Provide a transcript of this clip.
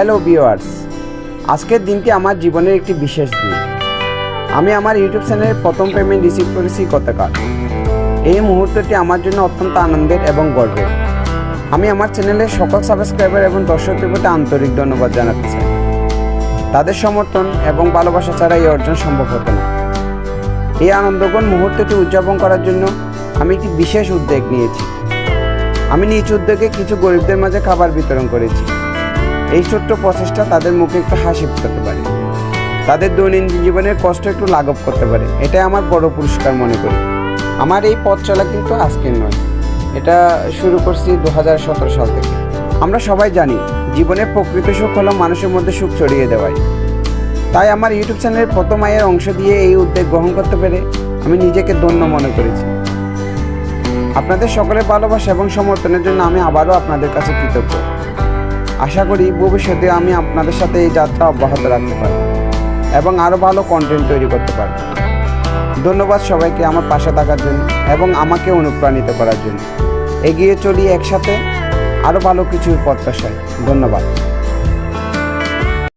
Hello viewers আজকের দিনটি আমার জীবনের একটি বিশেষ দিন। আমি আমার ইউটিউব চ্যানেলের প্রথম পেমেন্ট রিসিভ করেছি গতকাল। এই মুহূর্তটি আমার জন্য অত্যন্ত আনন্দের এবং গর্বের। আমি আমার চ্যানেলের সকল সাবস্ক্রাইবার এবং দর্শকদের প্রতি আন্তরিক ধন্যবাদ জানাতে চাই। তাদের সমর্থন এবং ভালোবাসা ছাড়া এই অর্জন সম্ভব হতো না। এই আনন্দঘন মুহূর্তটি উদযাপন করার জন্য আমি একটি বিশেষ উদ্যোগ নিয়েছি। আমি নিজ উদ্যোগে কিছু গরিবদের মাঝে খাবার বিতরণ করেছি। এই ছোট্ট প্রচেষ্টা তাদের মুখে একটু হাসি ফোটাতে পারে। তাদের দৈনন্দিন জীবনের কষ্ট একটু লাঘব করতে পারে। এটাই আমার বড় পুরস্কার মনে করি। আমার এই পথ চলা কিন্তু আজকের নয়। এটা শুরু করছি দু হাজার সতেরো সাল থেকে। আমরা সবাই জানি জীবনের প্রকৃত সুখ হলো মানুষের মধ্যে সুখ ছড়িয়ে দেওয়াই তাই আমার ইউটিউব চ্যানেলের প্রথম আয়ের অংশ দিয়ে এই উদ্যোগ গ্রহণ করতে পেরে আমি নিজেকে ধন্য মনে করেছি। আপনাদের সকলের ভালোবাসা এবং সমর্থনের জন্য আমি আবারও আপনাদের কাছে কৃতজ্ঞ। আশা করি ভবিষ্যতে আমি আপনাদের সাথে এই যাত্রা অব্যাহত রাখতে পারব এবং আরও ভালো কন্টেন্ট তৈরি করতে পারব। ধন্যবাদ সবাইকে আমার পাশে থাকার জন্য এবং আমাকে অনুপ্রাণিত করার জন্য। এগিয়ে চলি একসাথে আরও ভালো কিছুর প্রত্যাশায়। ধন্যবাদ।